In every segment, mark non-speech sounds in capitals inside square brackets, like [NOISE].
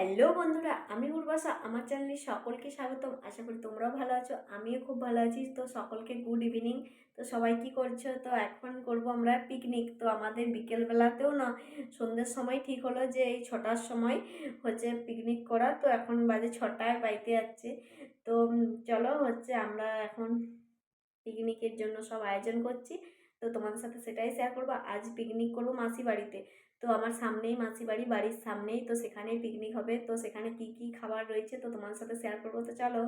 Hello বন্ধুরা, আমি উর্বাসা আমার চ্যানেলে সকলকে স্বাগতম। আশা করি তোমরাও ভালো আছো, আমিও খুব ভালো আছি। তো সকলকে গুড ইভিনিং তো সবাই কি করছ? তো এখন করব আমরা পিকনিক তো আমাদের বিকেলবেলাতেও না, সন্ধ্যের সময় ঠিক হলো যে এই ছটার সময় হচ্ছে পিকনিক করা। তো এখন বাজে ছটায় বাড়িতে যাচ্ছে। তো চলো হচ্ছে আমরা এখন পিকনিকের জন্য সব আয়োজন করছি। তো তোমাদের সাথে সেটাই শেয়ার করব। আজ পিকনিক করব মাসি বাড়িতে। তো আমার সামনেই মাসি বাড়ি বাড়ির সামনেই তো সেখানেই পিকনিক হবে। তো সেখানে কি কি খাবার রয়েছে তো তোমার সাথে শেয়ার করব তো চলো।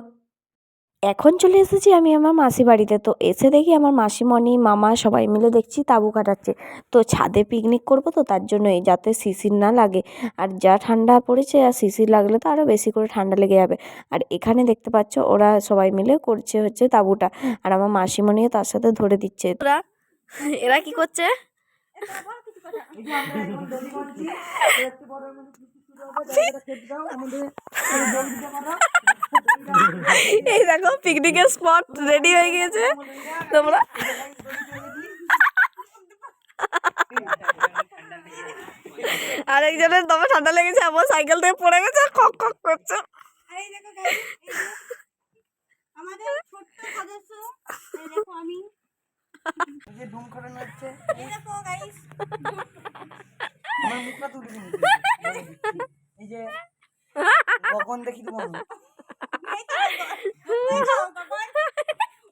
এখন চলে এসেছি আমি আমার মাসি বাড়িতে। তো এসে দেখি আমার মাসিমণি মামা সবাই মিলে দেখছি তাঁবু কাটাচ্ছে। তো ছাদে পিকনিক করব তো তার জন্যই যাতে শিশির না লাগে। আর যা ঠান্ডা পড়েছে আর শিশির লাগলে তো আরও বেশি করে ঠান্ডা লেগে যাবে। আর এখানে দেখতে পাচ্ছ ওরা সবাই মিলে করছে হচ্ছে তাঁবুটা। আর আমার মাসিমণিও তার সাথে ধরে দিচ্ছে। এরা কি করছে? এই দেখো পিকনিকের স্পট রেডি হয়ে গিয়েছে। তোমরা আরেকজনের দমে ঠান্ডা লেগেছে, আমার সাইকেল থেকে পড়ে গেছে কক কক করছে। আমাদের ছোট্ট সদস্য দেখো আমি। যে ডুম খাটানো হচ্ছে। এই দেখো গাইস আমার মুখটা তুলে দিন। এই যে কখন দেখি তোমার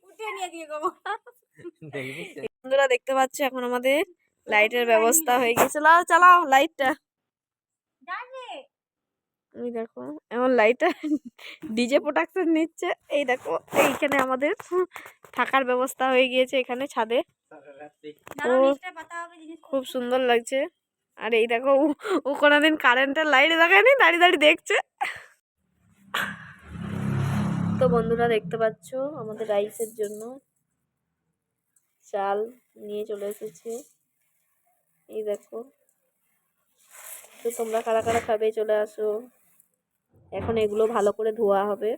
উঠে নিয়ে গিয়ে গো। বন্ধুরা দেখতে পাচ্ছ এখন আমাদের লাইটের ব্যবস্থা হয়ে গেছে। লাও চালাও লাইটটা। এই দেখো এমন লাইটটা [LAUGHS] ডিজে প্রোডাকশন নিচ্ছে। এই দেখো এইখানে আমাদের থাকার ব্যবস্থা হয়ে গিয়েছে এখানে ছাদে। ও। খুব সুন্দর লাগছে। আর এই দেখো ও- ও কোনোদিন কারেন্টের লাইট দেখায়নি দাঁড়িয়ে দাঁড়িয়ে দেখছে। তো বন্ধুরা দেখতে পাচ্ছ আমাদের রাইসের জন্য চাল নিয়ে চলে এসেছে। এই দেখো তো তোমরা কারা কারা খাবে চলে আসো। এখন এগুলো ভালো করে ধোয়া হবে।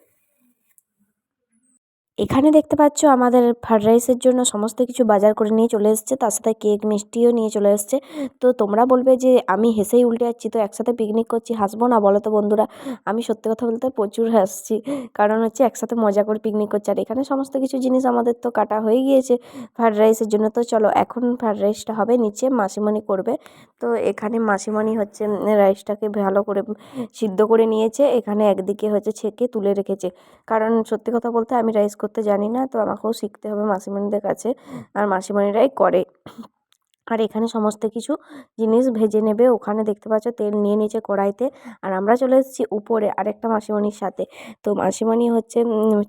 এখানে দেখতে পাচ্ছ আমাদের ফ্রায়েড রাইসের জন্য সমস্ত কিছু বাজার করে নিয়ে চলে এসেছে। তার সাথে কেক মিষ্টিও নিয়ে চলে এসেছে। তো তোমরা বলবে যে আমি হেসেই উল্টে যাচ্ছি, তো একসাথে পিকনিক করছি, হাসবো না বলো তো বন্ধুরা? আমি সত্যি কথা বলতে প্রচুর হাসছি। কারণ হচ্ছে একসাথে মজা করে পিকনিক করছি। আর এখানে সমস্ত কিছু জিনিস আমাদের তো কাটা হয়ে গিয়েছে ফ্রায়েড রাইসের জন্য। তো চলো, এখন ফ্রায়েড রাইসটা হবে, নিচে মাসিমণি করবে। তো এখানে মাসিমণি হচ্ছে রাইসটাকে ভালো করে সিদ্ধ করে নিয়েছে। এখানে একদিকে হচ্ছে ছেঁকে তুলে রেখেছে। কারণ সত্যি কথা বলতে আমি রাইস করতে জানি না তো আমাকেও শিখতে হবে মাসিমণিদের কাছে। আর মাসিমণিরাই করে। আর এখানে সমস্ত কিছু জিনিস ভেজে নেবে। ওখানে দেখতে পাচ্ছ তেল নিয়ে নিয়েছে কড়াইতে। আর আমরা চলে এসেছি উপরে আরেকটা মাসিমণির সাথে। তো মাসিমণি হচ্ছে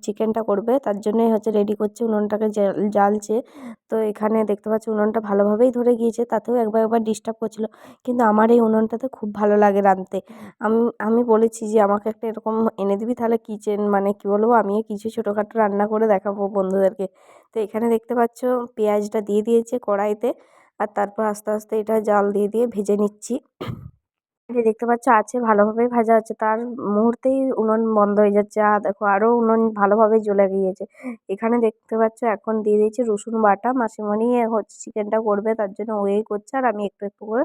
চিকেনটা করবে। তার জন্যই হচ্ছে রেডি করছে উনুনটাকে জ্বাল- জ্বালছে। তো এখানে দেখতে পাচ্ছ উনুনটা ভালোভাবেই ধরে গিয়েছে। তাতেও একবার একবার ডিস্টার্ব করছিল। কিন্তু আমার এই উনুনটাতে খুব ভালো লাগে রাঁধতে। আমি আমি বলেছি যে, আমাকে একটা এরকম এনে দিবি তাহলে কিচেন মানে কী বলব, আমিও কিছু ছোটোখাটো রান্না করে দেখাবো বন্ধুদেরকে। তো এখানে দেখতে পাচ্ছ পেঁয়াজটা দিয়ে দিয়েছে কড়াইতে। আর তারপর আস্তে আস্তে এটা জাল দিয়ে দিয়ে ভেজে নিচ্ছি। যে দেখতে পাচ্ছ, আছে, ভালোভাবেই ভাজা হচ্ছে তার মুহূর্তেই উনুন বন্ধ হয়ে যাচ্ছে। আর দেখো আরও উনুন ভালোভাবে জ্বলে গিয়েছে। এখানে দেখতে পাচ্ছ, এখন দিয়ে দিয়েছি রসুন বাটা। মাসিমণি হচ্ছে চিকেনটা করবে, তার জন্য ওই করছে। আর আমি একটু একটু করে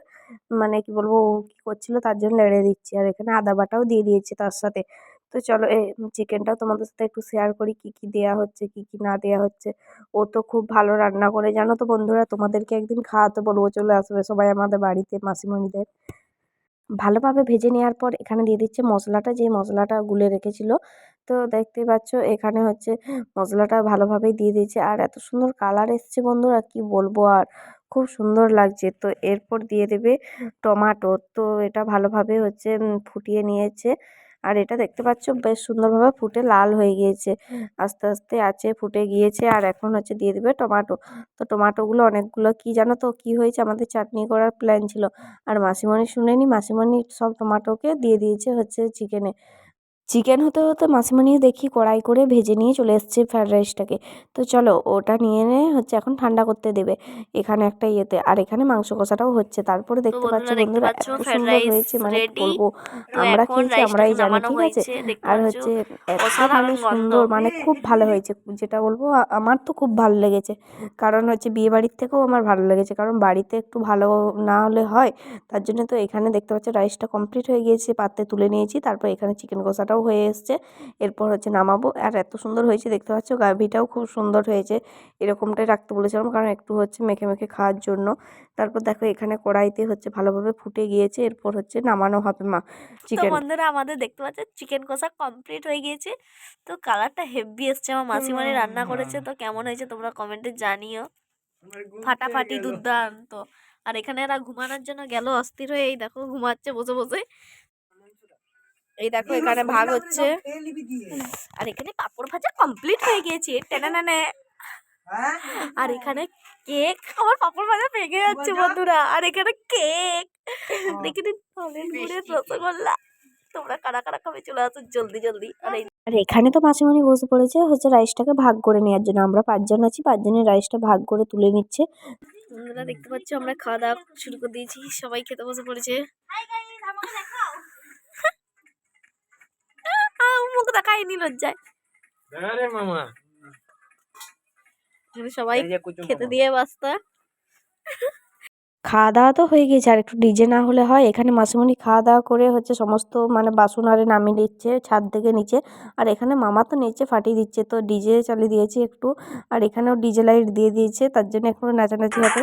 মানে কি বলব, ও কী করছিল, তার জন্য লেড়ে দিচ্ছি। আর এখানে আদা বাটাও দিয়ে দিয়েছি তার সাথে। তো চলো, এই চিকেনটাও তোমাদের সাথে একটু শেয়ার করি, কী কী দেওয়া হচ্ছে, কী কী না দেওয়া হচ্ছে। ও তো খুব ভালো রান্না করে, জানো তো বন্ধুরা, তোমাদেরকে একদিন খাওয়াতে বলব, চলে আসবে সবাই আমাদের বাড়িতে, মাসিমণিদের। ভালোভাবে ভেজে নেওয়ার পর এখানে দিয়ে দিচ্ছে মশলাটা, যে মশলাটা গুলে রেখেছিল। তো দেখতেই পাচ্ছ, এখানে হচ্ছে মশলাটা ভালোভাবেই দিয়ে দিয়েছে। আর এত সুন্দর কালার এসছে বন্ধুরা, কি বলব আর, খুব সুন্দর লাগছে। তো এরপর দিয়ে দেবে টমাটো। তো এটা ভালোভাবে হচ্ছে ফুটিয়ে নিয়েছে। আর এটা দেখতে পাচ্ছ বেশ সুন্দরভাবে ফুটে লাল হয়ে গিয়েছে। আস্তে আস্তে আছে ফুটে গিয়েছে আর এখন হচ্ছে দিয়ে দেবে টমাটো। তো টমাটোগুলো অনেকগুলো কি জানো তো কী হয়েছে? আমাদের চাটনি করার প্ল্যান ছিল। আর মাসিমণি শুনেনি মাসিমণি সব টমাটোকে দিয়ে দিয়েছে হচ্ছে চিকেনে চিকেন হতে হতে মাসিমণিও দেখি কড়াই করে ভেজে নিয়ে চলে এসছে ফ্রায়েড রাইসটাকে। তো চলো ওটা নিয়ে এনে হচ্ছে এখন ঠান্ডা করতে দেবে এখানে একটা ইয়েতে। আর এখানে মাংস কষাটাও হচ্ছে। তারপরে দেখতে পাচ্ছ বন্ধুরা এত সুন্দর হয়েছে মানে বলব? আমরা খেয়েছি আমরাই জানি ঠিক আছে? আর হচ্ছে এত মানে সুন্দর মানে খুব ভালো হয়েছে। যেটা বলব আমার তো খুব ভালো লেগেছে। কারণ হচ্ছে বিয়ে বাড়ির থেকেও আমার ভালো লেগেছে। কারণ বাড়িতে একটু ভালো না হলে হয়। তার জন্য তো এখানে দেখতে পাচ্ছ রাইসটা কমপ্লিট হয়ে গিয়েছে। পাত্রে তুলে নিয়েছি তারপর এখানে চিকেন কষাটাও হয়ে এসছে। এরপর হচ্ছে নামাবো। আর এত সুন্দর হয়েছে দেখতে পাচ্ছ? গাভিটাও খুব সুন্দর হয়েছে। এরকমটাই রাখতে বলেছিলাম কারণ একটু হচ্ছে মেখে মেখে খাওয়ার জন্য। তারপর দেখো এখানে কড়াইতে হচ্ছে ভালোভাবে ফুটে গিয়েছে। এরপর হচ্ছে নামানো হবে মা চিকেন বন্ধুরা আমাদের দেখতে পাচ্ছ চিকেন কষা কমপ্লিট হয়ে গিয়েছে। তো কালারটা হেভি এসছে আমার মাসিমারি রান্না করেছে। তো কেমন হয়েছে তোমরা কমেন্টে জানিও। ফাটাফাটি দুর্দান্ত। আর এখানে এরা ঘুমানোর জন্য গেল অস্থির হয়ে এই দেখো ঘুমাচ্ছে বসে বসে। এই দেখো এখানে ভাগ হচ্ছে। আর এখানে পাপড় ভাজা কমপ্লিট হয়ে গিয়েছে টেনে হ্যাঁ। আর এখানে কেক আমার পাপড় ভাজা পেকে যাচ্ছে বন্ধুরা। আর এখানে কেক এখানে ফলের রসগোল্লা। তোমরা কারা কারা খাবে চলে আসো জলদি জলদি। আর এই আর এখানে তো মাসিমণি বসে পড়েছে হচ্ছে রাইসটাকে ভাগ করে নেওয়ার জন্য। আমরা পাঁচজন আছি পাঁচজনের রাইসটা ভাগ করে তুলে নিচ্ছে। বন্ধুরা দেখতে পাচ্ছ আমরা খাওয়া দাওয়া শুরু করে দিয়েছি। সবাই খেতে বসে পড়েছে। দেখায়নি লজ্জায়। আরে মামা। সবাই খেতে দিয়ে বাস্তা খাওয়া দাওয়া তো হয়ে গিয়েছে আর একটু ডিজে না হলে হয়। এখানে মাসিমণি খাওয়া দাওয়া করে হচ্ছে সমস্ত মানে বাসন আরে নামিয়ে দিচ্ছে ছাদ থেকে নিচে। আর এখানে মামা তো নিচে ফাটিয়ে দিচ্ছে তো ডিজে চালিয়ে দিয়েছি একটু। আর এখানেও ডিজে লাইট দিয়ে দিয়েছে তার জন্য একটু নাচানাচি হবে।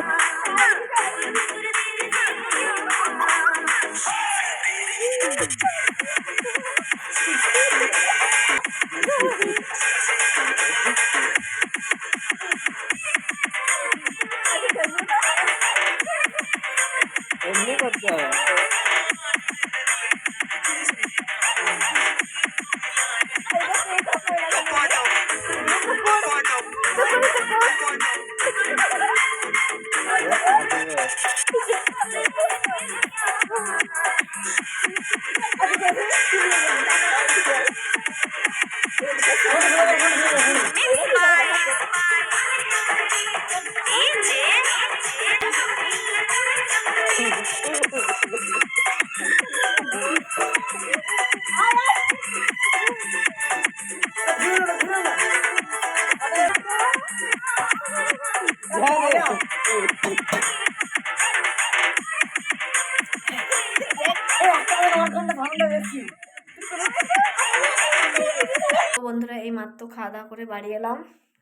বন্ধুরা, এই মাত্র খাওয়া দাওয়া করে বাড়ি এলাম।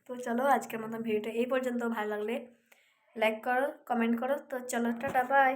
তো চলো, আজকের মতন ভিডিওটা এই পর্যন্ত। ভালো লাগলে লাইক করো কমেন্ট করো। তো চলো, টাটা বাই